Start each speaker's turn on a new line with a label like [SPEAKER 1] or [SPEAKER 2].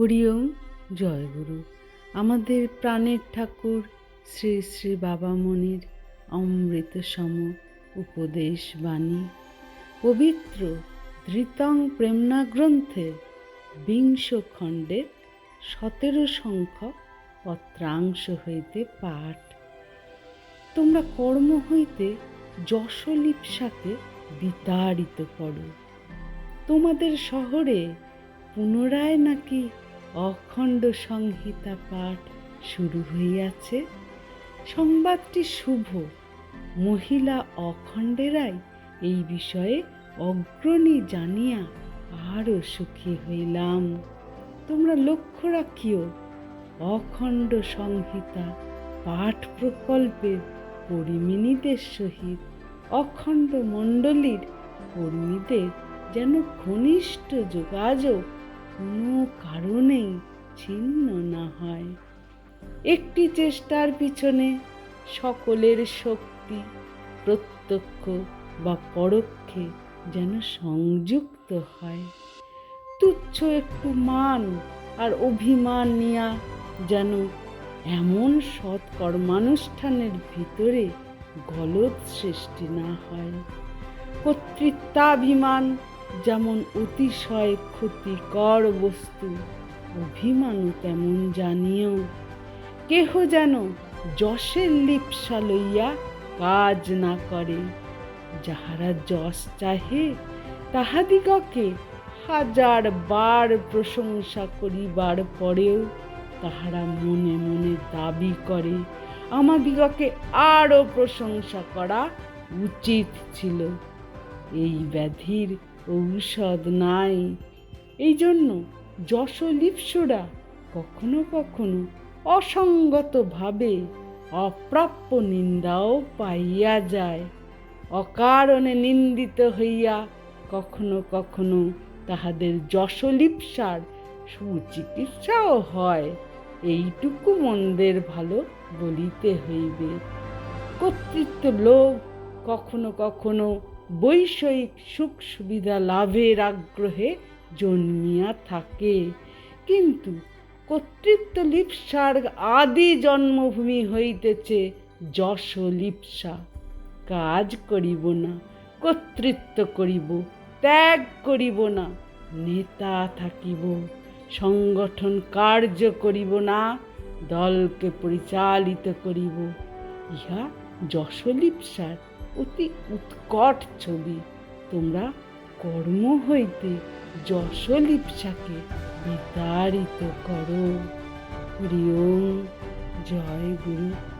[SPEAKER 1] হরিওম জয়গুরু আমাদের প্রাণের ঠাকুর শ্রী শ্রী বাবামণির অমৃত সম উপদেশ বাণী। পবিত্র ধৃতং প্রেমনা গ্রন্থে বিংশ খণ্ডের সতেরো সংখ্যক পত্রাংশ হইতে পাঠ। তোমরা কর্ম হইতে যশলিপ্সাকে বিতাড়িত করো। তোমাদের শহরে পুনরায় নাকি অখণ্ড সংহিতা পাঠ শুরু হইয়াছে। সংবাদটি শুভ। মহিলা অখণ্ডেরাই এই বিষয়ে অগ্রণী জানিয়া আরও সুখী হইলাম। তোমরা লক্ষ্য রাখিও, অখণ্ড সংহিতা পাঠ প্রকল্পের পরিমিনীদের সহিত অখণ্ড মণ্ডলীর কর্মীদের যেন ঘনিষ্ঠ যোগাযোগ কোনো কারণেই ছিন্ন না হয়। একটি চেষ্টার পিছনে সকলের শক্তি, প্রত্যক্ষ বা পরোক্ষে যেন সংযুক্ত হয়। তুচ্ছ একটু মান আর অভিমান নিয়া যেন এমন সৎ কর্মানুষ্ঠানের ভিতরে গলদ সৃষ্টি না হয়। কর্তৃত্বাভিমান যেমন অতিশয় ক্ষতিকর বস্তু, অভিমানও তেমন জানিও। কেহ যেন যশের লিপসা লইয়া কাজ না করে, যাহারা যশ চাহে তাহাদিগকে হাজার বার প্রশংসা করিবার পরেও তাহারা মনে মনে দাবি করে, আমাদিগকে আরও প্রশংসা করা উচিত ছিল। এই ব্যাধির ঔষধ নাই। এই জন্য যশলিপ্সরা কখনো কখনো অসঙ্গতভাবে অপ্রাপ্য নিন্দাও পাইয়া যায়। অকারণে নিন্দিত হইয়া কখনো কখনো তাহাদের যশলিপ্সার সুচিকিৎসাও হয়। এইটুকু মন্দের ভালো বলিতে হইবে। কর্তৃত্ব লোভ কখনো কখনো বৈষয়িক সুখ সুবিধা লাভের আগ্রহে জন্মিয়া থাকে। কিন্তু কর্তৃত্ব লিপ্সার আদি জন্মভূমি হইতেছে যশ লিপ্সা। কাজ করিব না, কর্তৃত্ব করিব, ত্যাগ করিব না, নেতা থাকিব, সংগঠন কার্য করিব না, দলকে পরিচালিত করিব। ইহা যশলিপ্সার অতি উৎকট ছবি। তোমরা কর্ম হইতে যশলিপসাকে বিতাড়িত করো। প্রিয় জয় গুরু।